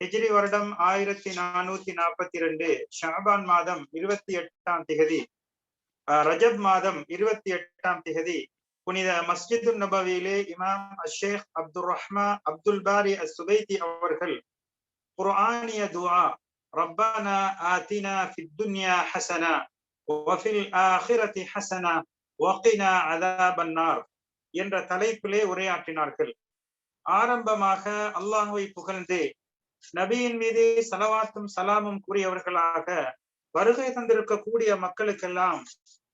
ஹிஜ்ரி வருடம் ஆயிரத்தி நானூத்தி நாற்பத்தி ரெண்டு ஷாபான் மாதம் இருபத்தி எட்டாம் திகதி ரஜப் மாதம் இருபத்தி எட்டாம் திகதி புனித மஸ்ஜிது நபவியிலே இமாம் அஷேக் அப்துல் ரஹ்மா அப்துல் பாரி அசுபைதி அவர்கள் குர்ஆனிய துஆ ربنا آتنا في الدنيا ஹசனா வஃபில் الآخرة ஹசனா وقنا عذاب النار என்ற தலைப்பிலே உரையாற்றினார்கள். ஆரம்பமாக அல்லாஹுவை புகழ்ந்து நபியின் மீது சலவாத்தும் சலாமும் கூறியவர்களாக வருகை தந்திருக்கக்கூடிய மக்களுக்கெல்லாம்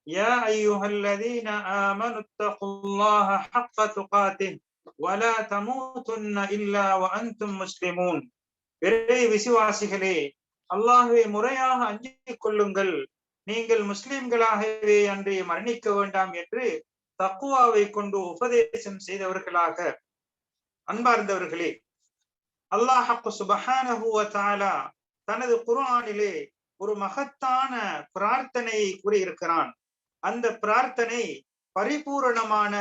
يا أيها الذين آمنوا اتقوا الله حق تقاته ولا تموتن إلا وأنتم مسلمون விரை விசுவாசிகளே அல்லாஹுவை முறையாக அஞ்சிக் கொள்ளுங்கள் நீங்கள் முஸ்லிம்களாகவே அன்றி மரணிக்க வேண்டாம் என்று தக்குவாவை கொண்டு உபதேசம் செய்தவர்களாக அன்பார்ந்தவர்களே அல்லாஹ் சுபஹானஹுவ தாலா தனது குர்ஆனிலே ஒரு மகத்தான பிரார்த்தனையை கூறியிருக்கிறான். அந்த பிரார்த்தனை பரிபூரணமான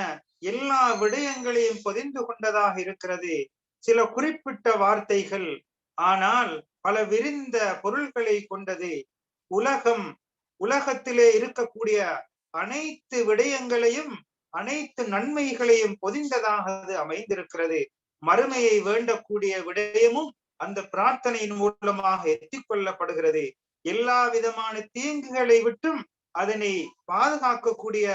எல்லா விடயங்களையும் பொதிந்து கொண்டதாக இருக்கிறது. சில குறிப்பிட்ட வார்த்தைகள் ஆனால் பல விரிந்த பொருள்களை கொண்டது. உலகம் உலகத்திலே இருக்கக்கூடிய அனைத்து விடயங்களையும் அனைத்து நன்மைகளையும் பொதிந்ததாக அது அமைந்திருக்கிறது. மறுமையை வேண்டக்கூடிய விடயமும் அந்த பிரார்த்தனையின் மூலமாக எத்திக்கொள்ளப்படுகிறது எல்லா விதமான தீங்குகளை விட்டும் அதனை பாதுகாக்கக்கூடிய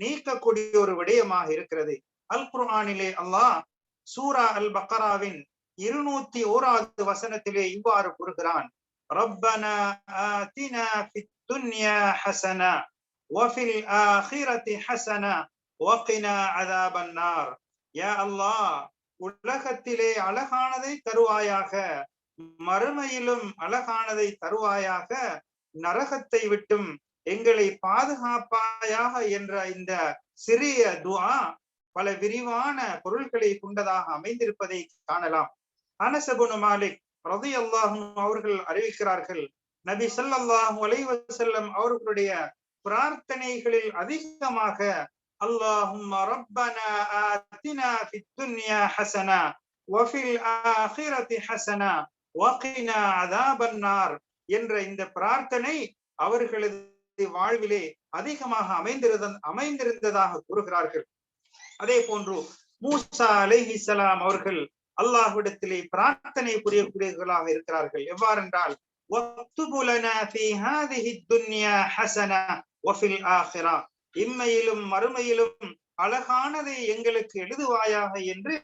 நீக்கக்கூடிய ஒரு விடயமாக இருக்கிறது அல் குர்ஆனிலே அல்லாஹ் சூரா அல் பக்கராவின் இருநூத்தி ஓராவது வசனத்திலே இவ்வாறு கூறுகிறான் ரப்பனா ஆத்தினா ஃபித் துன்யா ஹசனா وفي الآخرة حسنة وقنا عذاب النار يا الله உலகத்திலே அழகானதை தருவாயாக மறுமையிலும் அழகானதை தருவாயாக நரகத்தை விட்டும் எங்களை பாதுகாப்பாயாக என்ற இந்த சிறிய துவா பல விரிவான பொருள்களை கொண்டதாக அமைந்திருப்பதை காணலாம். அனசபுனு மாலிக் ரதி அல்லாஹும் அவர்கள் அறிவிக்கிறார்கள் நபி சல்லாஹூ அலைவசல்லம் அவர்களுடைய பிரார்த்தனைகளில் அதிகமாக اللهم ربنا آتنا في الدنيا حسنة وفي الآخرة حسنة وقنا عذاب النار என்ற இந்த பிரார்த்தனை அவர்களது வாழ்விலே அதிகமாக அமைந்திருந்த அமைந்திருந்ததாக கூறுகிறார்கள் அதே போன்று மூசா அலைஹி சலாம் அவர்கள் அல்லாஹ்விடத்திலே பிரார்த்தனை புரியக்கூடியவர்களாக இருக்கிறார்கள் எவ்வாறென்றால் இம்மையிலும் மறுமையிலும் அழகானதை எங்களுக்கு எழுதுவாயாக என்று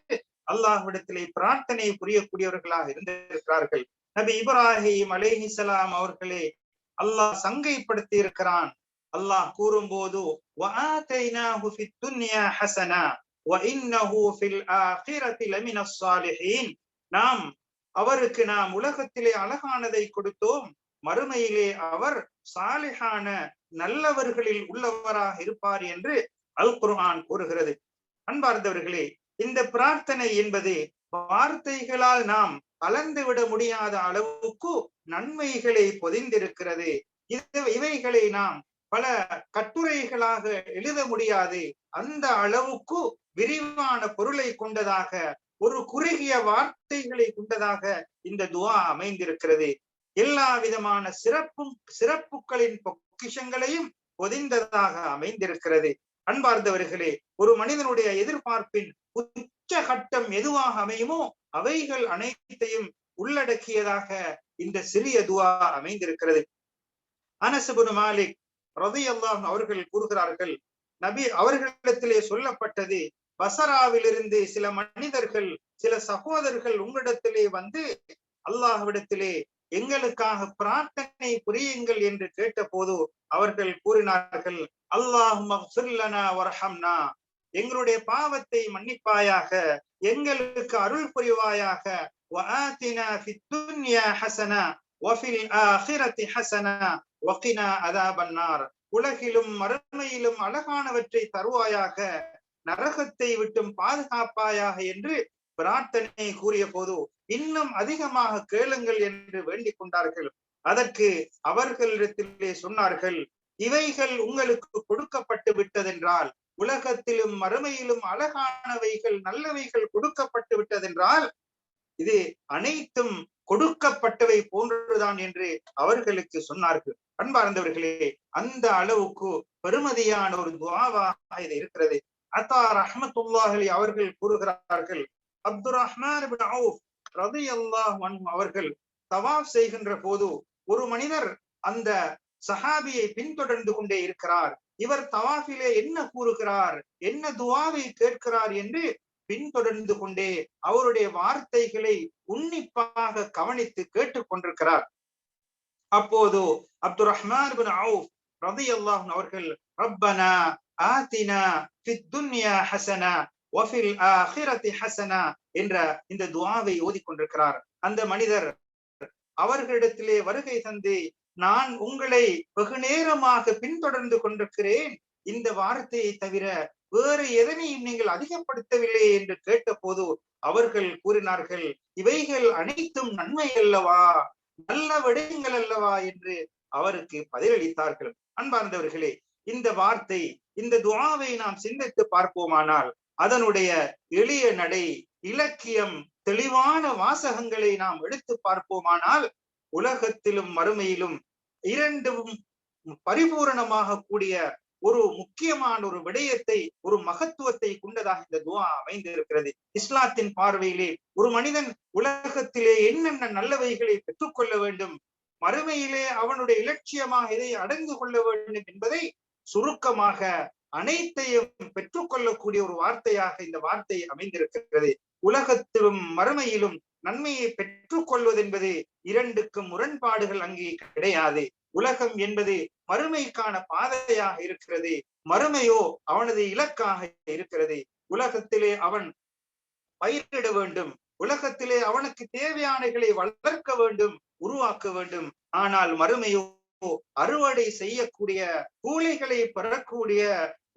அல்லாஹ்விடத்திலே பிரார்த்தனை புரியக்கூடியவர்களாக இருந்திருக்கிறார்கள். நபி இப்ராஹிம் அலேஹிசலாம் அவர்களே அல்லாஹ் சங்கைப்படுத்தி இருக்கிறான் அல்லாஹ் கூறும்போது நாம் அவருக்கு நாம் உலகத்திலே அழகானதை கொடுத்தோம். மறுமையிலே அவர் சாலிஹான நல்லவர்களில் உள்ளவராக இருப்பார் என்று அல் குர்ஆன் கூறுகிறது. அன்பார்ந்தவர்களே இந்த பிரார்த்தனை என்பது வார்த்தைகளால் நாம் கலந்து விட முடியாத அளவுக்கு நன்மைகளை பொதிந்திருக்கிறது. இவைகளை நாம் பல கட்டுரைகளாக எழுத முடியாது. அந்த அளவுக்கு விரிவான பொருளை கொண்டதாக ஒரு குறுகிய வார்த்தைகளை கொண்டதாக இந்த துவா அமைந்திருக்கிறது. எல்லா விதமான சிறப்பும் சிறப்புகளின் பொக்கிஷங்களையும் பொதிந்ததாக அமைந்திருக்கிறது. அன்பார்ந்தவர்களே ஒரு மனிதனுடைய எதிர்பார்ப்பின் உச்ச கட்டம் எதுவாக அமையுமோ அவைகள் அனைத்தையும் உள்ளடக்கியதாக இந்த சிறிய துவா அமைந்திருக்கிறது. அனசபுன் மாலிக் ரதி அவர்கள் கூறுகிறார்கள் நபி அவர்களிடத்திலே சொல்லப்பட்டது பசராவிலிருந்து சில மனிதர்கள் சில சகோதரர்கள் உங்களிடத்திலே வந்து அல்லாஹ்விடத்திலே எங்களுக்காக பிரார்த்தனை புரியுங்கள் என்று கேட்ட போது அவர்கள் கூறினார்கள் அல்லாஹும்னா எங்களுடைய பாவத்தை மன்னிப்பாயாக எங்களுக்கு அருள் புரிவாயாக உலகிலும் மறுமையிலும் அழகானவற்றை தருவாயாக நரகத்தை விட்டும் பாதுகாப்பாயாக என்று பிரார்த்தனை கூறிய போது இன்னும் அதிகமாக கேளுங்கள் என்று வேண்டிக் கொண்டார்கள். அதற்கு அவர்களிடத்திலே சொன்னார்கள் இவைகள் உங்களுக்கு கொடுக்கப்பட்டு விட்டதென்றால் உலகத்திலும் மறுமையிலும் அழகானவைகள் நல்லவைகள் கொடுக்கப்பட்டு விட்டதென்றால் இது அனைத்தும் கொடுக்கப்பட்டவை போன்றுதான் என்று அவர்களுக்கு சொன்னார்கள். அன்பார்ந்தவர்களே அந்த அளவுக்கு பெருமதியான ஒரு துவாவாக இது இருக்கிறது. அத்தா ரஹமத்துல்லாஹலி அவர்கள் கூறுகிறார்கள் அப்துல் ரஹ்மான் ரதி அல்லாஹ் அவர்கள் தவாப் செய்கின்ற போது ஒரு மனிதர் அந்த சஹாபியை பின்தொடர்ந்து கொண்டே இருக்கிறார். இவர் தவாஃபிலே என்ன கூறுகிறார்? என்ன துவாவை கேட்கிறார் என்று பின்தொடர்ந்து கொண்டே அவருடைய வார்த்தைகளை உன்னிப்பாக கவனித்து கேட்டுக் கொண்டிருக்கிறார். அப்போது அப்துல் ரஹ்மான் ரதி அல்லாஹ் அவர்கள் ரப்பனா ஆத்தினா துன்யா ஹசனா ஒஃபில் அஹிரத்தி ஹசனா என்ற இந்த துவாவை ஓதிக்கொண்டிருக்கிறார். அந்த மனிதர் அவர்களிடத்திலே வருகை தந்து நான் உங்களை வெகுநேரமாக பின்தொடர்ந்து கொண்டிருக்கிறேன். இந்த வார்த்தையை தவிர வேறு எதனையும் நீங்கள் அதிகப்படுத்தவில்லை என்று கேட்டபோது அவர்கள் கூறினார்கள் இவைகள் அனைத்தும் நன்மை அல்லவா? நல்ல விடயங்கள் அல்லவா? என்று அவருக்கு பதிலளித்தார்கள். அன்பார்ந்தவர்களே இந்த வார்த்தை இந்த துவாவை நாம் சிந்தித்து பார்ப்போமானால் அதனுடைய எளிய நடை இலக்கியம் தெளிவான வாசகங்களை நாம் எடுத்து பார்ப்போமானால் உலகத்திலும் மறுமையிலும் இரண்டும் பரிபூரணமாக கூடிய ஒரு முக்கியமான ஒரு விடயத்தை ஒரு மகத்துவத்தை கொண்டதாக இந்த துவா அமைந்திருக்கிறது. இஸ்லாத்தின் பார்வையிலே ஒரு மனிதன் உலகத்திலே என்னென்ன நல்லவைகளை பெற்றுக்கொள்ள வேண்டும் மறுமையிலே அவனுடைய இலட்சியமாக இதை அடைந்து கொள்ள வேண்டும் என்பதை சுருக்கமாக அனைத்தையும் பெற்றுக்கொள்ளக்கூடிய ஒரு வார்த்தையாக இந்த வார்த்தை அமைந்திருக்கிறது. உலகத்திலும் மறுமையிலும் நன்மையை பெற்றுக்கொள்வது என்பது இரண்டுக்கும் முரண்பாடுகள் அங்கே கிடையாது. உலகம் என்பது மறுமைக்கான பாதையாக இருக்கிறது. மறுமையோ அவனது இலக்காக இருக்கிறது. உலகத்திலே அவன் பயிரிட வேண்டும். உலகத்திலே அவனுக்கு தேவையானகளை வளர்க்க வேண்டும் உருவாக்க வேண்டும். ஆனால் மறுமையோ அறுவடை செய்யக்கூடிய கூலிகளை பெறக்கூடிய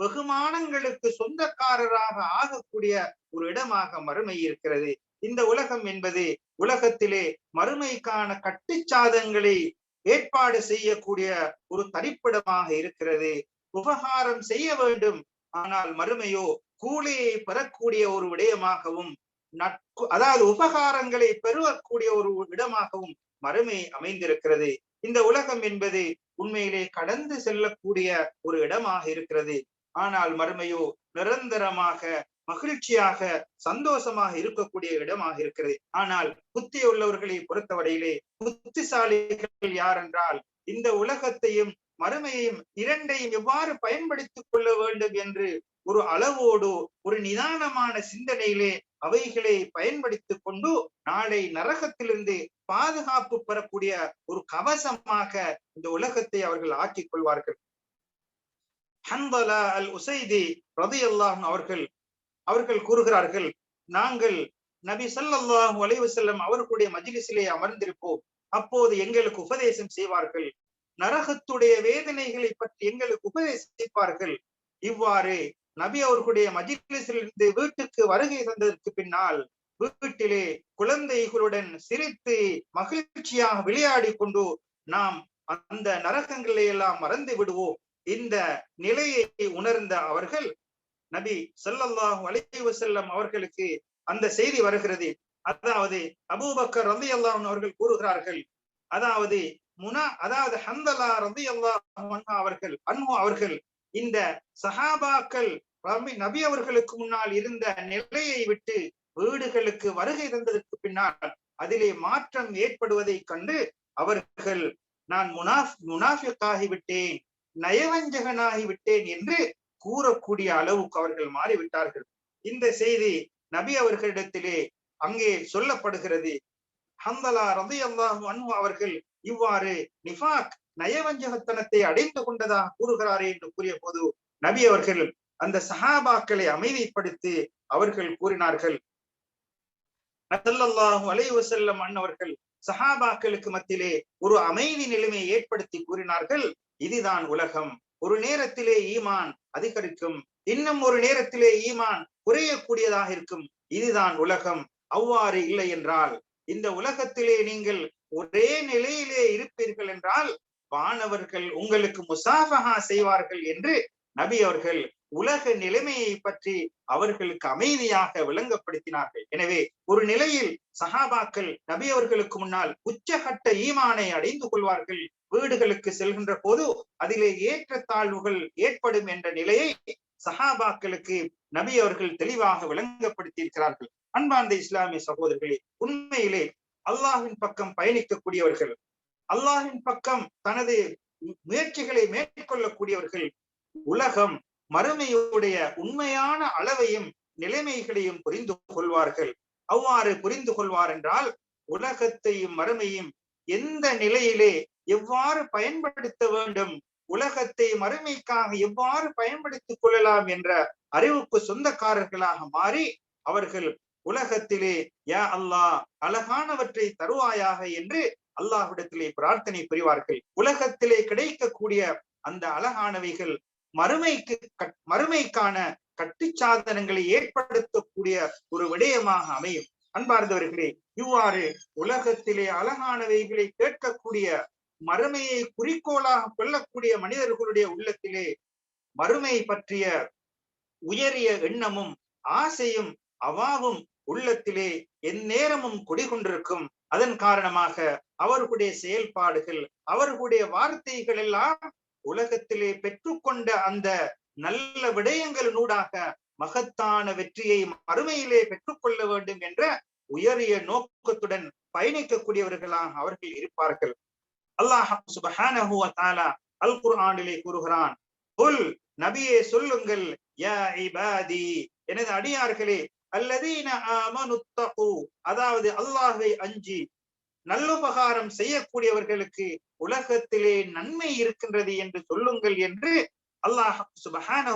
வெகுமானங்களுக்கு சொந்தக்காரராக ஆகக்கூடிய ஒரு இடமாக மறுமை இருக்கிறது. இந்த உலகம் என்பது உலகத்திலே மறுமைக்கான கட்டுச்சாதங்களை ஏற்பாடு செய்யக்கூடிய ஒரு தரிப்பிடமாக இருக்கிறது. உபகாரம் செய்ய வேண்டும். ஆனால் மறுமையோ கூலியை பெறக்கூடிய ஒரு விடயமாகவும் நட்பு அதாவது உபகாரங்களை பெறக்கூடிய ஒரு இடமாகவும் மறுமை அமைந்திருக்கிறது. இந்த உலகம் என்பது உண்மையிலே கடந்து செல்லக்கூடிய ஒரு இடமாக இருக்கிறது. ஆனால் மறுமையோ நிரந்தரமாக மகிழ்ச்சியாக சந்தோஷமாக இருக்கக்கூடிய இடமாக இருக்கிறது. ஆனால் புத்தி உள்ளவர்களை பொறுத்தவரையிலே புத்திசாலிகள் யார் என்றால் இந்த உலகத்தையும் மறுமையையும் இரண்டையும் எவ்வாறு பயன்படுத்திக் கொள்ள வேண்டும் என்று ஒரு அளவோடு ஒரு நிதானமான சிந்தனையிலே அவைகளை பயன்படுத்திக் கொண்டு நாளை நரகத்திலிருந்து பாதுகாப்பு பெறக்கூடிய ஒரு கவசமாக இந்த உலகத்தை அவர்கள் ஆக்கிக் கொள்வார்கள். ஹன்பலா அல் உசைதி ரதி அல்லாஹ் அவர்கள் அவர்கள் கூறுகிறார்கள் நாங்கள் நபி சல்லாஹூ அலைவு செல்லம் அவர்களுடைய மஜிலிசிலே அமர்ந்திருப்போம். அப்போது எங்களுக்கு உபதேசம் செய்வார்கள். நரகத்துடைய வேதனைகளை பற்றி எங்களுக்கு உபதேசிப்பார்கள். இவ்வாறு நபி அவர்களுடைய மஜிலிசிலிருந்து வீட்டுக்கு வருகை தந்ததற்கு பின்னால் வீட்டிலே குழந்தைகளுடன் சிரித்து மகிழ்ச்சியாக விளையாடி கொண்டு நாம் அந்த நரகங்களை எல்லாம் மறந்து விடுவோம். இந்த நிலையை உணர்ந்த அவர்கள் நபி சொல்லல்லாஹு அலைவு செல்லம் அவர்களுக்கு அந்த செய்தி வருகிறது. அதாவது அபூபக்கர் ரந்தி அல்லாஹ் அவர்கள் கூறுகிறார்கள். அதாவது முனா அதாவது ஹந்தலா ரந்தி அல்லாஹ் அவர்கள் அன்ஹு அவர்கள் இந்த சஹாபாக்கள் நபி அவர்களுக்கு முன்னால் இருந்த நிலையை விட்டு வீடுகளுக்கு வருகை தந்ததற்கு பின்னால் அதிலே மாற்றம் ஏற்படுவதை கண்டு அவர்கள் நான் முனாஃப் முனாஃபிக் விட்டேன் நயவஞ்சகனாகி விட்டேன் என்று கூறக்கூடிய அளவுக்கு அவர்கள் மாறிவிட்டார்கள். இந்த செய்தி நபி அவர்களிடத்திலே அங்கே சொல்லப்படுகிறது. ஹந்தலா ரதி அல்லாஹு அன்பு அவர்கள் இவ்வாறு நிஃபாக் நயவஞ்சகத்தனத்தை அடைந்து கொண்டதாக கூறுகிறாரே என்று கூறிய போது நபி அவர்கள் அந்த சஹாபாக்களை அமைதிப்படுத்தி அவர்கள் கூறினார்கள். அலைவசல்லம் அலை அன்னவர்கள் சஹாபாக்களுக்கு மத்தியிலே ஒரு அமைதி நிலைமையை ஏற்படுத்தி கூறினார்கள். இதுதான் உலகம். ஒரு நேரத்திலே ஈமான் அதிகரிக்கும். இன்னும் ஒரு நேரத்திலே ஈமான் குறையக்கூடியதாக இருக்கும். இதுதான் உலகம். அவ்வாறு இல்லை என்றால் இந்த உலகத்திலே நீங்கள் ஒரே நிலையிலே இருப்பீர்கள் என்றால் வானவர்கள் உங்களுக்கு முசாஃபஹா செய்வார்கள் என்று நபி அவர்கள் உலக நிலைமையை பற்றி அவர்களுக்கு அமைதியாக விளங்கப்படுத்தினார்கள். எனவே ஒரு நிலையில் சஹாபாக்கள் நபி அவர்களுக்கு முன்னால் உச்சகட்ட ஈமானை அடைந்து கொள்வார்கள். வீடுகளுக்கு செல்கின்ற போது அதிலே ஏற்றத்தாழ்வுகள் ஏற்படும் என்ற நிலையை சஹாபாக்களுக்கு நபி அவர்கள் தெளிவாக விளங்கப்படுத்தி இருக்கிறார்கள் அன்பார்ந்த இஸ்லாமிய சகோதரர்களே உண்மையிலே அல்லாஹின் பக்கம் பயணிக்கக்கூடியவர்கள் அல்லாஹின் பக்கம் தனது முயற்சிகளை மேற்கொள்ளக்கூடியவர்கள் உலகம் மறுமையுடைய உண்மையான அளவையும் நிலைமைகளையும் புரிந்து கொள்வார்கள். அவ்வாறு புரிந்து கொள்வார் என்றால் உலகத்தையும் மறுமையும் எந்த நிலையிலே எவ்வாறு பயன்படுத்த வேண்டும் உலகத்தை மறுமைக்காக எவ்வாறு பயன்படுத்திக் கொள்ளலாம் என்ற அறிவுக்கு சொந்தக்காரர்களாக மாறி அவர்கள் உலகத்திலே யா அல்லாஹ் அழகானவற்றை தருவாயாக என்று அல்லாஹ்விடத்திலே பிரார்த்தனை புரிவார்கள். உலகத்திலே கிடைக்கக்கூடிய அந்த அழகானவைகள் மறுமைக்கு மறுமைக்கான கட்டுச்சாதனங்களை ஏற்படுத்தக்கூடிய ஒரு விடயமாக அமையும். அன்பார்ந்தவர்களே இவ்வாறு உலகத்திலே அழகானவைகளை கேட்கக்கூடிய மறுமையை குறிக்கோளாக கொள்ளக்கூடிய மனிதர்களுடைய உள்ளத்திலே மறுமை பற்றிய உயரிய எண்ணமும் ஆசையும் அவாவும் உள்ளத்திலே எந்நேரமும் குடிகொண்டிருக்கும். அதன் காரணமாக அவர்களுடைய செயல்பாடுகள் அவர்களுடைய வார்த்தைகள் எல்லாம் உலகத்திலே பெற்றுக்கொண்ட அந்த நல்ல விடயங்களினூடாக மகத்தான வெற்றியை மறுமையிலே பெற்றுக்கொள்ள வேண்டும் என்ற உயரிய நோக்கத்துடன் பயணிக்கக்கூடியவர்களாக அவர்கள் இருப்பார்கள். அல்லாஹ் சுபஹானஹு வ அல் குர்ஆனிலே கூறுகிறான் குல் நபியே சொல்லுங்கள் யா இபாதி. எனது அடியார்களே அல்லதீன ஆமனு அதாவது அல்லாஹ்வை அஞ்சி நல்லுபகாரம் செய்யக்கூடியவர்களுக்கு உலகத்திலே நன்மை இருக்கின்றது என்று சொல்லுங்கள் என்று அல்லாஹ் சுபஹானா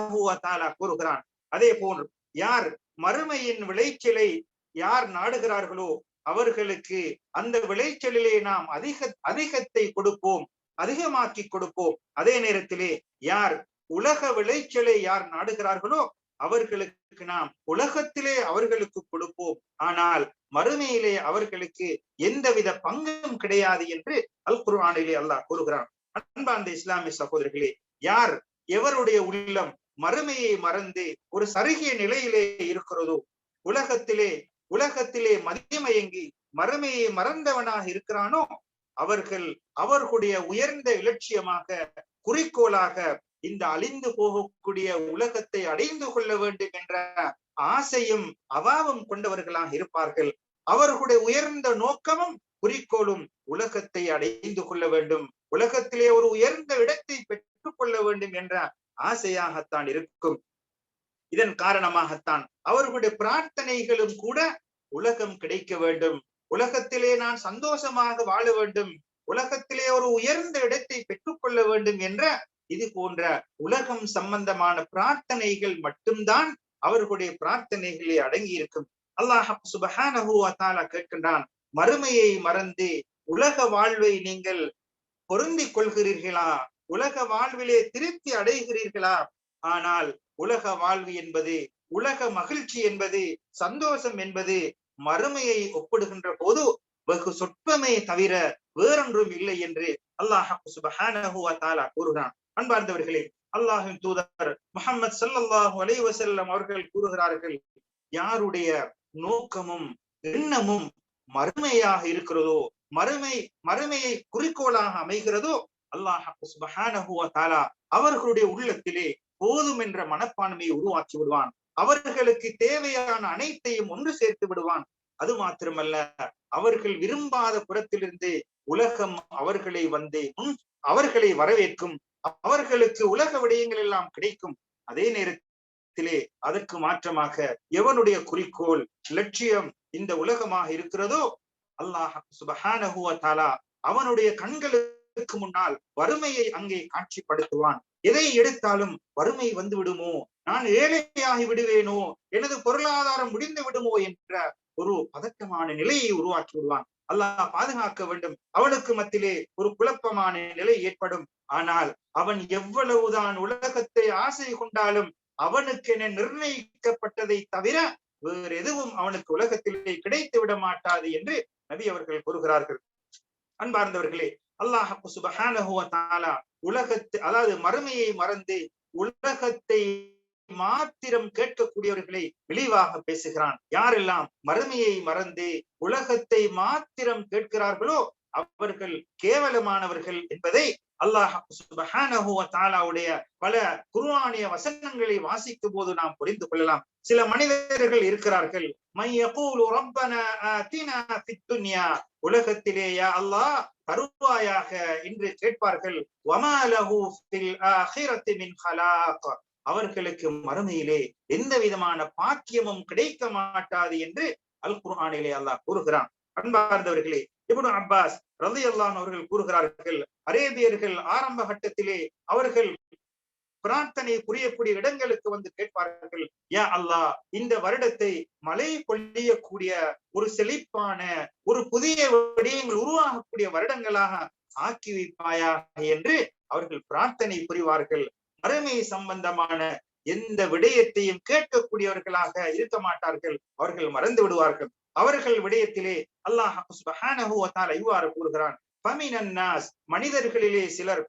கூறுகிறான். அதே போன்று யார் மறுமையின் விளைச்சலை யார் நாடுகிறார்களோ அவர்களுக்கு அந்த விளைச்சலிலே நாம் அதிக அதிகத்தை கொடுப்போம் அதிகமாக்கி கொடுப்போம். அதே நேரத்திலே யார் உலக விளைச்சலை யார் நாடுகிறார்களோ அவர்களுக்கு நாம் உலகத்திலே அவர்களுக்கு கொடுப்போம். ஆனால் மறுமையிலே அவர்களுக்கு எந்தவித பங்கும் கிடையாது என்று அல் குர்ஆனிலே அல்லாஹ் கூறுகிறான். அன்பார்ந்த இஸ்லாமிய சகோதரர்களே யார் எவருடைய உள்ளம் மறுமையை மறந்து ஒரு சருகிய நிலையிலே இருக்கிறதோ உலகத்திலே உலகத்திலே மதியமயங்கி மறுமையை மறந்தவனாக இருக்கிறானோ அவர்கள் அவர்களுடைய உயர்ந்த இலட்சியமாக குறிக்கோளாக இந்த அழிந்து போகக்கூடிய உலகத்தை அடைந்து கொள்ள வேண்டும் என்ற ஆசையும் அவாவும் கொண்டவர்களாக இருப்பார்கள். அவர்களுடைய உயர்ந்த நோக்கமும் குறிக்கோளும் உலகத்தை அடைந்து கொள்ள வேண்டும். உலகத்திலே ஒரு உயர்ந்த இடத்தை பெற்றுக் கொள்ள வேண்டும் என்ற ஆசையாகத்தான் இருக்கும். இதன் காரணமாகத்தான் அவர்களுடைய பிரார்த்தனைகளும் கூட உலகம் கிடைக்க வேண்டும். உலகத்திலே நான் சந்தோஷமாக வாழ வேண்டும். உலகத்திலே ஒரு உயர்ந்த இடத்தை பெற்றுக்கொள்ள வேண்டும் என்ற இது போன்ற உலகம் சம்பந்தமான பிரார்த்தனைகள் மட்டும்தான் அவர்களுடைய பிரார்த்தனைகளே அடங்கி இருக்கும் அல்லாஹ் சுபஹானஹு கேட்கின்றான் மறுமையை மறந்து உலக வாழ்வை நீங்கள் பொருந்திக் கொள்கிறீர்களா? உலக வாழ்விலே திருப்தி அடைகிறீர்களா? ஆனால் உலக வாழ்வு என்பது உலக மகிழ்ச்சி என்பது சந்தோஷம் என்பது மறுமையை ஒப்பிடுகின்ற போது வெகு சொற்பமே தவிர வேறொன்றும் இல்லை என்று அல்லாஹ் சுபஹானஹு தாலா கூறுகிறான். அன்பார்ந்தவர்களே அல்லாஹின் தூதர் முகமது சல்லாஹூ அலைஹி அவர்கள் கூறுகிறார்கள் யாருடைய நோக்கமும் எண்ணமும் மறுமையாக இருக்கிறதோ மறுமை மறுமையை குறிக்கோளாக அமைகிறதோ அல்லாஹ் தாலா அவர்களுடைய உள்ளத்திலே போதும் என்ற மனப்பான்மையை உருவாக்கி விடுவான். அவர்களுக்கு தேவையான அனைத்தையும் ஒன்று சேர்த்து விடுவான். அது மாத்திரமல்ல அவர்கள் விரும்பாத புறத்திலிருந்து உலகம் அவர்களை வந்து அவர்களை வரவேற்கும் அவர்களுக்கு உலக விடயங்கள் எல்லாம் கிடைக்கும். அதே நேரத்திலே அதற்கு மாற்றமாக எவனுடைய குறிக்கோள் லட்சியம் இந்த உலகமாக இருக்கிறதோ அல்லாஹ் சுபஹானஹுவ தாலா அவனுடைய கண்களுக்கு முன்னால் வறுமையை அங்கே காட்சிப்படுத்துவான். எதை எடுத்தாலும் வறுமை வந்து விடுமோ? நான் ஏழையாகி விடுவேனோ? எனது பொருளாதாரம் முடிந்து விடுமோ? என்ற ஒரு பதட்டமான நிலையை உருவாக்கி விடுவான் அல்லாஹ் பாதுகாக்க வேண்டும். அவனுக்கு மத்தியிலே ஒரு குழப்பமான நிலை ஏற்படும். ஆனால் அவன் எவ்வளவுதான் உலகத்தை ஆசை கொண்டாலும் அவனுக்கென நிர்ணயிக்கப்பட்டதை தவிர வேறு எதுவும் அவனுக்கு உலகத்திலே கிடைத்து விட மாட்டாது என்று நபி அவர்கள் கூறுகிறார்கள். அன்பார்ந்தவர்களே அல்லாஹ் சுபஹானஹு வ உலகத்து அதாவது மறுமையை மறந்து உலகத்தை மாத்திரம் கேட்கக்கூடியவர்களை விளிவாக பேசுகிறான். யாரெல்லாம் மறுமையை மறந்து உலகத்தை மாத்திரம் கேட்கிறார்களோ அவர்கள் கேவலமானவர்கள் என்பதை அல்லாஹ் தாலாவுடைய பல குருவானிய வசனங்களை வாசிக்கும் போது நாம் புரிந்து கொள்ளலாம். சில மனிதர்கள் இருக்கிறார்கள். உலகத்திலேயா அல்லாஹ் தருவாயாக என்று கேட்பார்கள். அவர்களுக்கு மறுமையிலே எந்த விதமான பாக்கியமும் கிடைக்க மாட்டாது என்று அல் குர்ஆனிலே அல்லாஹ் கூறுகிறான். அன்பார்ந்தவர்களே இப்னு அப்பாஸ் ரதி அல்லான் அவர்கள் கூறுகிறார்கள் அரேபியர்கள் ஆரம்ப கட்டத்திலே அவர்கள் பிரார்த்தனை புரியக்கூடிய இடங்களுக்கு வந்து கேட்பார்கள் யா அல்லாஹ் இந்த வருடத்தை மலை கொள்ளியக்கூடிய ஒரு செழிப்பான ஒரு புதிய விடயங்கள் உருவாகக்கூடிய வருடங்களாக ஆக்கி வைப்பாயா என்று அவர்கள் பிரார்த்தனை புரிவார்கள். அருமை சம்பந்தமான எந்த விடயத்தையும் கேட்கக்கூடியவர்களாக இருக்க மாட்டார்கள். அவர்கள் மறந்து விடுவார்கள். அவர்கள் விடயத்திலே அல்லாஹ் இவ்வாறு கூறுகிறான். மனிதர்களிலே சிலர்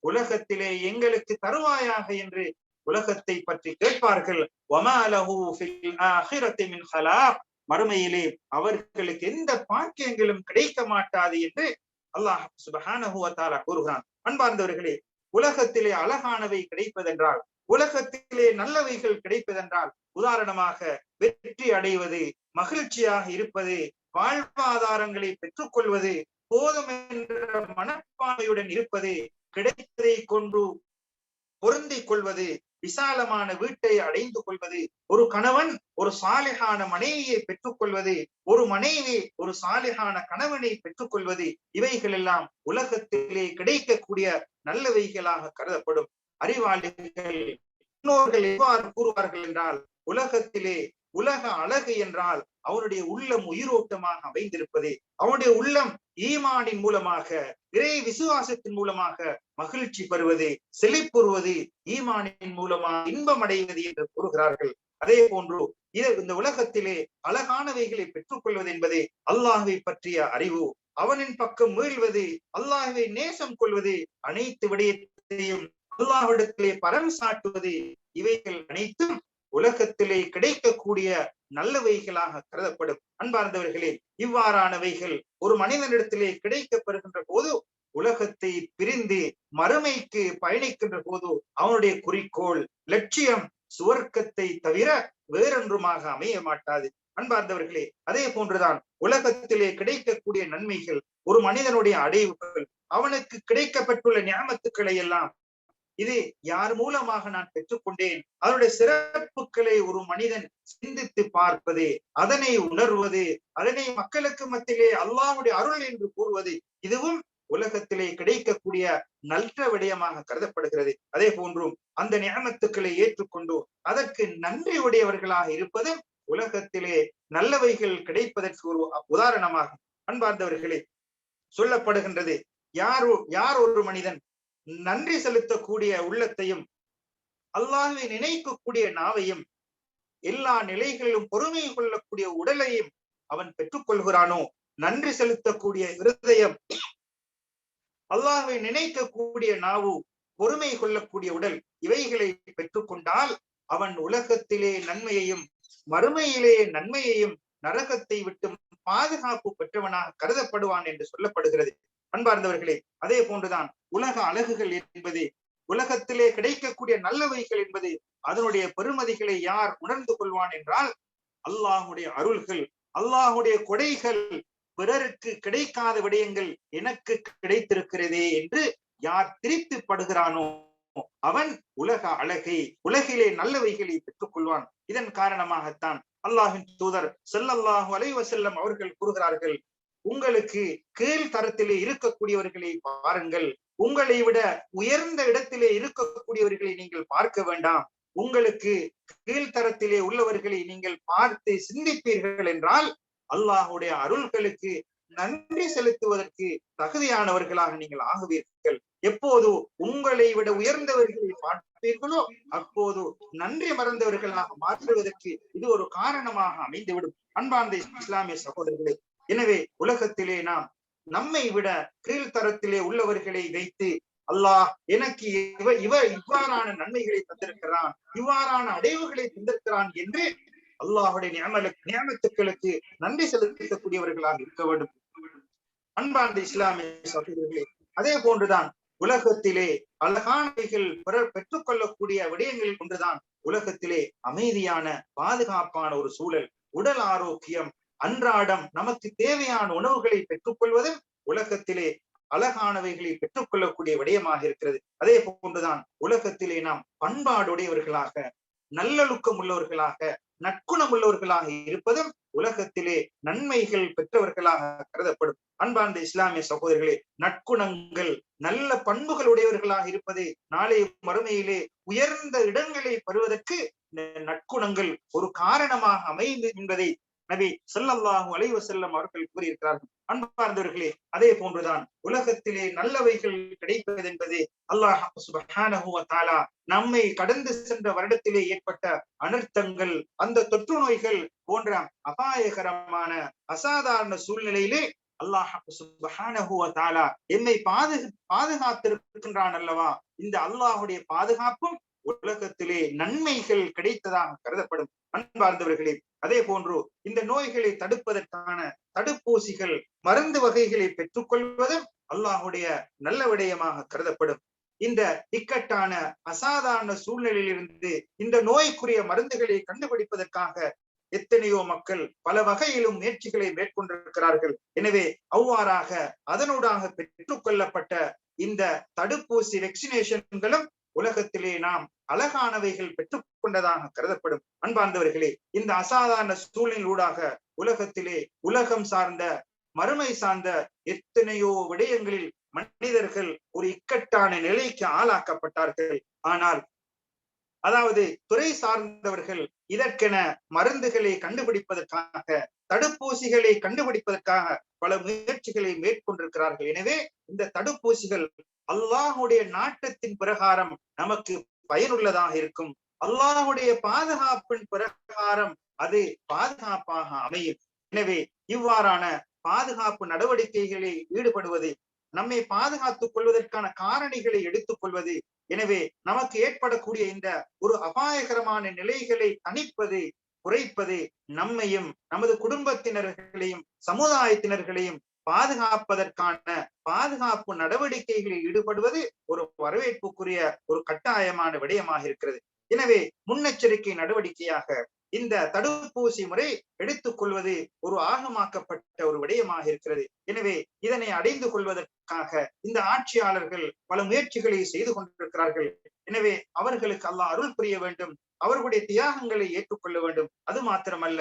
உலகத்திலே எங்களுக்கு தருவாயாக என்று உலகத்தை பற்றி கேட்பார்கள். மறுமையிலே அவர்களுக்கு எந்த பாக்கியங்களும் கிடைக்க மாட்டாது என்று அல்லாஹ் சுபஹானஹு கூறுகிறான். அன்பார்ந்தவர்களே உலகத்திலே அழகானவை கிடைப்பதென்றால் உலகத்திலே நல்லவைகள் கிடைப்பதென்றால் உதாரணமாக வெற்றி அடைவது மகிழ்ச்சியாக இருப்பது வாழ்வாதாரங்களை பெற்றுக்கொள்வது போதும் என்ற மனப்பான்மையுடன் இருப்பது கிடைத்ததை கொண்டு பொருந்தி கொள்வது விசாலமான வீட்டை அடைந்து கொள்வது ஒரு கணவன் ஒரு சாலிகான மனைவியை பெற்றுக்கொள்வது ஒரு மனைவி ஒரு சாலிகான கணவனை பெற்றுக்கொள்வது இவைகள் எல்லாம் உலகத்திலே கிடைக்கக்கூடிய நல்லவைகளாக கருதப்படும். அறிவாளிகள் முன்னோர்கள் எவ்வாறு கூறுவார்கள் என்றால் உலகத்திலே உலக அழகு என்றால் அவனுடைய உள்ளம் உயிரோட்டமாக அமைந்திருப்பது. அவனுடைய உள்ளம் ஈமானின் மூலமாக இறை விசுவாசத்தின் மூலமாக மகிழ்ச்சி பெறுவது செழிப்புறுவது ஈமானின் மூலமாக இன்பம் அடைவது என்று கூறுகிறார்கள். அதே போன்று இது இந்த உலகத்திலே அழகானவைகளை பெற்றுக்கொள்வது என்பது அல்லாஹை பற்றிய அறிவு. அவனின் பக்கம் மீழ்வது அல்லாஹுவை நேசம் கொள்வது அனைத்து விடயத்தையும் அல்லாஹ்விடத்திலே பரம் சாட்டுவது இவைகள் அனைத்தும் உலகத்திலே கிடைக்கக்கூடிய நல்லவைகளாக கருதப்படும். அன்பார்ந்தவர்களே இவ்வாறானவைகள் ஒரு மனிதனிடத்திலே கிடைக்கப்பெறுகின்ற போது உலகத்தை பிரிந்து மறுமைக்கு பயணிக்கின்ற போது அவனுடைய குறிக்கோள் லட்சியம் சுவர்க்கத்தை தவிர வேறொன்றுமாக அமைய மாட்டாது. அன்பார்ந்தவர்களே அதே போன்றுதான் உலகத்திலே கிடைக்கக்கூடிய நன்மைகள் ஒரு மனிதனுடைய அடைவுகள் அவனுக்கு கிடைக்கப்பட்டுள்ள ஞாபகத்துக்களை எல்லாம் இது யார் மூலமாக நான் பெற்றுக்கொண்டேன்? அதனுடைய சிறப்புகளை ஒரு மனிதன் சிந்தித்து பார்ப்பது அதனை உணர்வது அதனை மக்களுக்கு மத்தியிலே அல்லாஹுடைய அருள் என்று கூறுவது இதுவும் உலகத்திலே கிடைக்கக்கூடிய நல்ல விடயமாக கருதப்படுகிறது. அதே போன்றும் அந்த நியமத்துக்களை ஏற்றுக்கொண்டு அதற்கு நன்றி உடையவர்களாக இருப்பது உலகத்திலே நல்லவைகள் கிடைப்பதற்கு ஒரு உதாரணமாகும் அன்பார்ந்தவர்களே சொல்லப்படுகின்றது. யார் யார் ஒரு மனிதன் நன்றி செலுத்தக்கூடிய உள்ளத்தையும் அல்லாஹுவை நினைக்கக்கூடிய நாவையும் எல்லா நிலைகளிலும் பொறுமை கொள்ளக்கூடிய உடலையும் அவன் பெற்றுக்கொள்கிறானோ? நன்றி செலுத்தக்கூடிய இருதயம் அல்லாஹுவை நினைக்கக்கூடிய நாவு பொறுமை கொள்ளக்கூடிய உடல் இவைகளை பெற்றுக்கொண்டால் அவன் உலகத்திலே நன்மையையும் மறுமையிலே நன்மையையும் நரகத்தை விட்டு பாதுகாப்பு பெற்றவனாக கருதப்படுவான் என்று சொல்லப்படுகிறது. அன்பார்ந்தவர்களே அதே போன்றுதான் உலக அழகுகள் என்பது உலகத்திலே கிடைக்கக்கூடிய நல்லவைகள் என்பது அதனுடைய பெருமதிகளை யார் உணர்ந்து கொள்வான் என்றால் அல்லாஹுடைய அருள்கள் அல்லாஹுடைய கொடைகள் பிறருக்கு கிடைக்காத விடயங்கள் எனக்கு கிடைத்திருக்கிறதே என்று யார் திரித்து படுகிறானோ அவன் உலக அழகை உலகிலே நல்லவைகளை பெற்றுக் கொள்வான். இதன் காரணமாகத்தான் அல்லாஹின் தூதர் செல்லல்லாஹு அலைவசல்லம் அவர்கள் கூறுகிறார்கள் உங்களுக்கு கீழ்த்தரத்திலே இருக்கக்கூடியவர்களை பாருங்கள். உங்களை விட உயர்ந்த இடத்திலே இருக்கக்கூடியவர்களை நீங்கள் பார்க்க வேண்டாம். உங்களுக்கு கீழ்த்தரத்திலே உள்ளவர்களை நீங்கள் பார்த்து சிந்திப்பீர்கள் என்றால் அல்லாஹுடைய அருள்களுக்கு நன்றி செலுத்துவதற்கு தகுதியானவர்களாக நீங்கள் ஆகுவீர்கள். எப்போது உங்களை விட உயர்ந்தவர்களை பார்ப்பீர்களோ அப்போது நன்றி மறந்தவர்களாக மாற்றுவதற்கு இது ஒரு காரணமாக அமைந்துவிடும். அன்பார்ந்த இஸ்லாமிய சகோதரர்களே எனவே உலகத்திலே நாம் நம்மை விட கீழ்த்தரத்திலே உள்ளவர்களை வைத்து அல்லாஹ் எனக்கு இவ இவ இவ்வாறான நன்மைகளை தந்திருக்கிறான் இவ்வாறான அடைவுகளை தந்திருக்கிறான் என்று அல்லாஹுடைய நியமலுக்கு நியமத்துக்களுக்கு நன்றி செலுத்தக்கூடியவர்களாக இருக்க வேண்டும். அன்பார்ந்த இஸ்லாமிய சகோதரர்களே அதே போன்றுதான் உலகத்திலே அழகானவைகள் பிறர் பெற்றுக்கொள்ளக்கூடிய விடயங்களில் ஒன்றுதான் உலகத்திலே அமைதியான பாதுகாப்பான ஒரு சூழல் உடல் ஆரோக்கியம் அன்றாடம் நமக்கு தேவையான உணவுகளை பெற்றுக்கொள்வதும் உலகத்திலே அழகானவைகளை பெற்றுக்கொள்ளக்கூடிய விடயமாக இருக்கிறது. அதே போன்றுதான் உலகத்திலே நாம் பண்பாடுடையவர்களாக நல்லொழுக்கம் உள்ளவர்களாக நற்குணம் உள்ளவர்களாக இருப்பதும் உலகத்திலே நன்மைகள் பெற்றவர்களாக கருதப்படும். அன்பார்ந்த இஸ்லாமிய சகோதரர்களே நற்குணங்கள் நல்ல பண்புகள் உடையவர்களாக இருப்பது நாளை மறுமையிலே உயர்ந்த இடங்களை பெறுவதற்கு நற்குணங்கள் ஒரு காரணமாக அமைந்து என்பதை நபி சொல்லல்லாஹு அலைவ செல்லம் அவர்கள் கூறியிருக்கிறார்கள் அன்பார்ந்தவர்களே அதே போன்றுதான் உலகத்திலே நல்லவைகள் கிடைப்பது என்பது அல்லாஹ் சுபஹானஹு தாலா நம்மை கடந்து சென்ற வருடத்திலே ஏற்பட்ட அனர்த்தங்கள் அந்த தொற்று நோய்கள் போன்ற அபாயகரமான அசாதாரண சூழ்நிலையிலே அல்லாஹ் சுபஹானஹு தாலா எம்மை பாது பாதுகாத்திருக்கின்றான் அல்லவா? இந்த அல்லாஹுடைய பாதுகாப்பும் உலகத்திலே நன்மைகள் கிடைத்ததாக கருதப்படும். அன்பார்ந்தவர்களே அதே போன்று இந்த நோய்களை தடுப்பதற்கான தடுப்பூசிகள் மருந்து வகைகளை பெற்றுக்கொள்வதும் அல்லாஹுடைய நல்ல விடயமாக கருதப்படும். இந்த இக்கட்டான அசாதாரண சூழ்நிலையிலிருந்து இந்த நோய்க்குரிய மருந்துகளை கண்டுபிடிப்பதற்காக எத்தனையோ மக்கள் பல வகையிலும் முயற்சிகளை மேற்கொண்டிருக்கிறார்கள். எனவே அவ்வாறாக அதனூடாக பெற்றுக்கொள்ளப்பட்ட இந்த தடுப்பூசி வெக்சினேஷன்களும் உலகத்திலே நாம் அழகானவைகள் பெற்றுக்கொண்டதாக கருதப்படும். அன்பார்ந்தவர்களே இந்த அசாதாரண சூழ்நிலையூடாக உலகத்திலே உலகம் சார்ந்த மறுமை சார்ந்த எத்தனையோ விடயங்களில் மனிதர்கள் ஒரு இக்கட்டான நிலைக்கு ஆளாக்கப்பட்டார்கள். ஆனால் அதாவது துறை சார்ந்தவர்கள் இதற்கென மருந்துகளை கண்டுபிடிப்பதற்காக தடுப்பூசிகளை கண்டுபிடிப்பதற்காக பல முயற்சிகளை மேற்கொண்டிருக்கிறார்கள். எனவே இந்த தடுப்பூசிகள் அல்லாஹுடைய நாட்டத்தின் பிரகாரம் நமக்கு பயனுள்ளதாக இருக்கும். அல்லாஹுடைய பாதுகாப்பின் பிரகாரம் அது பாதுகாப்பாக அமையும். எனவே இவ்வாறான பாதுகாப்பு நடவடிக்கைகளில் ஈடுபடுவது நம்மை பாதுகாத்துக் கொள்வதற்கான காரணிகளை எடுத்துக் கொள்வது எனவே நமக்கு ஏற்படக்கூடிய இந்த ஒரு அபாயகரமான நிலைகளை தணிப்பது குறைப்பது நம்மையும் நமது குடும்பத்தினர்களையும் சமுதாயத்தினர்களையும் பாதுகாப்பதற்கான பாதுகாப்பு நடவடிக்கைகளில் ஈடுபடுவது ஒரு வரவேற்புக்குரிய ஒரு கட்டாயமான விடயமாக இருக்கிறது. எனவே முன்னெச்சரிக்கை நடவடிக்கையாக இந்த தடுப்பூசி முறை எடுத்துக் கொள்வது ஒரு ஆகமாக்கப்பட்ட ஒரு விடயமாக இருக்கிறது. எனவே இதனை அடைந்து கொள்வதற்காக இந்த ஆட்சியாளர்கள் பல முயற்சிகளை செய்து கொண்டிருக்கிறார்கள். எனவே அவர்களுக்கு அல்லாஹ் அருள் புரிய வேண்டும். அவர்களுடைய தியாகங்களை ஏற்றுக்கொள்ள வேண்டும். அது மாத்திரமல்ல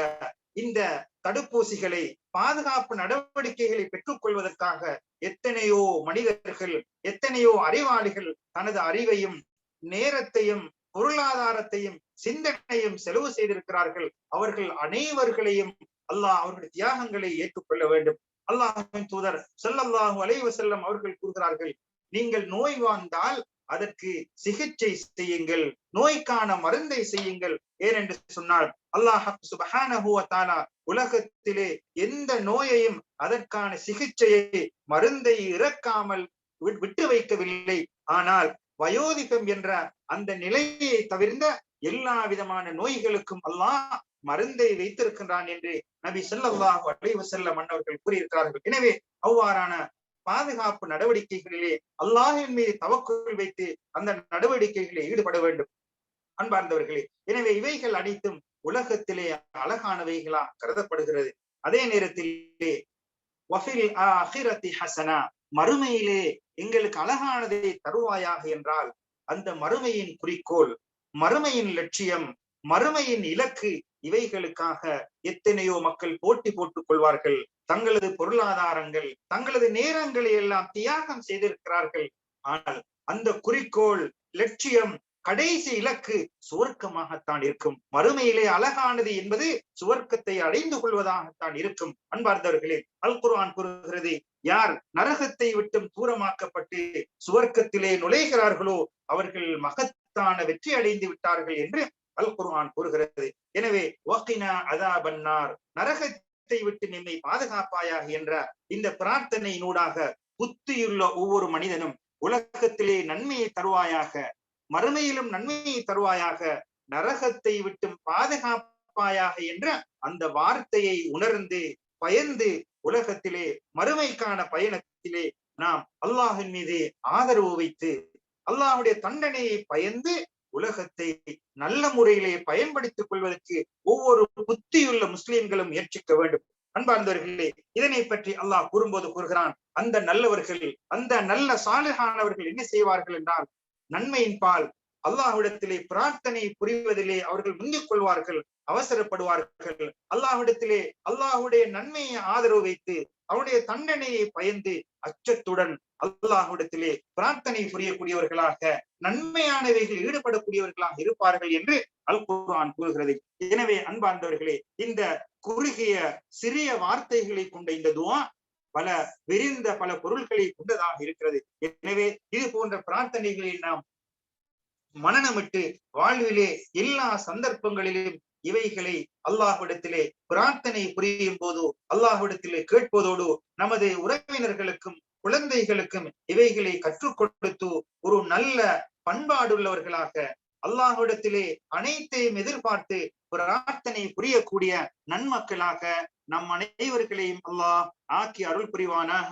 இந்த தடுப்பூசிகளை பாதுகாப்பு நடவடிக்கைகளை பெற்றுக் கொள்வதற்காக எத்தனையோ மனிதர்கள் எத்தனையோ அறிவாளிகள் தனது அறிவையும் நேரத்தையும் பொருளாதாரத்தையும் சிந்தனையும் செலவு செய்திருக்கிறார்கள். அவர்கள் அனைவர்களையும் அல்லாஹ் அவர்கள் தியாகங்களை ஏற்றுக்கொள்ள வேண்டும். அல்லாஹின் தூதர் செல்லல்லாஹு அலைவ செல்லம் அவர்கள் கூறுகிறார்கள் நீங்கள் நோய் வாழ்ந்தால் அதற்கு சிகிச்சை செய்யுங்கள் நோய்க்கான மருந்தை செய்யுங்கள் ஏனென்று சொன்னால் அல்லாஹ் சுபஹானஹுவத்தாலா உலகத்திலே எந்த நோயையும் அதற்கான சிகிச்சையை மருந்தை இறக்காமல் விட்டு வைக்கவில்லை. ஆனால் வயோதிகம் என்ற அந்த நிலையை தவிர்ந்த எல்லா விதமான நோய்களுக்கும் அல்லாஹ் மருந்தை வைத்திருக்கின்றான் என்று நபி ஸல்லல்லாஹு அலைஹி வஸல்லம் கூறியிருக்கிறார்கள். எனவே அவ்வாறான பாதுகாப்பு நடவடிக்கைகளிலே அல்லாஹின் மீது தவக்குள் வைத்து அந்த நடவடிக்கைகளில் ஈடுபட வேண்டும். அன்பார்ந்தவர்களே எனவே இவைகள் அனைத்தும் உலகத்திலே அழகானவைகளா கருதப்படுகிறது. அதே நேரத்திலே ஹசனா மறுமையிலே எங்களுக்கு அழகானதை தருவாயாக என்றால் அந்த மறுமையின் குறிக்கோள் மறுமையின் லட்சியம் மறுமையின் இலக்கு இவைகளுக்காக எத்தனையோ மக்கள் போட்டி போட்டுக் கொள்வார்கள். தங்களது பொருளாதாரங்கள் தங்களது நேரங்களை எல்லாம் தியாகம் செய்திருக்கிறார்கள். ஆனால் அந்த குறிக்கோள் லட்சியம் கடைசி இலக்கு சுவர்க்கமாகத்தான் இருக்கும். மறுமையிலே அழகானது என்பது சுவர்க்கத்தை அடைந்து கொள்வதாகத்தான் இருக்கும். அன்பார்ந்தவர்களே அல் குர்ஆன் கூறுகிறது யார் நரகத்தை விட்டும் தூரமாக்கப்பட்டு சுவர்க்கத்திலே நுழைகிறார்களோ அவர்கள் மகத்தான வெற்றி அடைந்து விட்டார்கள் என்று அல் குர்ஆன் கூறுகிறது. எனவே வக்கினா அதாபன்னார் நரகத்தை விட்டு நம்மை பாதுகாப்பாயாக என்ற இந்த பிரார்த்தனையினூடாக புத்தியுள்ள ஒவ்வொரு மனிதனும் உலகத்திலே நன்மையை தருவாயாக மறுமையிலும் நன்மையை தருவாயாக நரகத்தை விட்டும் பாதுகாப்பாயாக என்ற அந்த வார்த்தையை உணர்ந்து பயந்து உலகத்திலே மறுமைக்கான பயணத்திலே நாம் அல்லாஹின் மீது ஆதரவு வைத்து அல்லாஹுடைய தண்டனையை பயந்து உலகத்தை நல்ல முறையிலே பயன்படுத்திக் கொள்வதற்கு ஒவ்வொரு புத்தியுள்ள முஸ்லிம்களும் முயற்சிக்க வேண்டும். அன்பார்ந்தவர்களே இதனை பற்றி அல்லாஹ் கூறும்போது கூறுகிறான் அந்த நல்லவர்கள் அந்த நல்ல சாலிகானவர்கள் என்ன செய்வார்கள் என்றால் நன்மையின் பால் அல்லாஹ்விடத்திலே பிரார்த்தனை புரிவதிலே அவர்கள் முந்திக் கொள்வார்கள் அவசரப்படுவார்கள். அல்லாஹ்விடத்திலே அல்லாஹுடைய நன்மையை ஆதரவு வைத்து அவருடைய தண்டனையை பயந்து அச்சத்துடன் அல்லாஹுடத்திலே பிரார்த்தனை புரியக்கூடியவர்களாக நன்மையானவைகள் ஈடுபடக்கூடியவர்களாக இருப்பார்கள் என்று அல் குர்ஆன் கூறுகிறது. எனவே அன்பார்ந்தவர்களே இந்த குறுகிய சிறிய வார்த்தைகளை கொண்ட இந்த துவா பல விரிந்த பல பொருள்களை கொண்டதாக இருக்கிறது. எனவே இது போன்ற பிரார்த்தனைகளை நாம் மனநமிட்டு வாழ்விலே எல்லா சந்தர்ப்பங்களிலும் இவைகளை அல்லாஹ்விடத்திலே பிரார்த்தனை புரியும் போதோ அல்லாஹ்விடத்திலே கேட்பதோடு நமது உறவினர்களுக்கும் குழந்தைகளுக்கும் இவைகளை கற்றுக் கொடுத்து ஒரு நல்ல பண்பாடுள்ளவர்களாக அல்லாஹ்விடத்திலே அனைத்தையும் எதிர்பார்த்து பிரார்த்தனை புரியக்கூடிய நன்மக்களாக நம் அனைவர்களையும் அல்லாஹ் ஆக்கி அருள் புரிவானாக.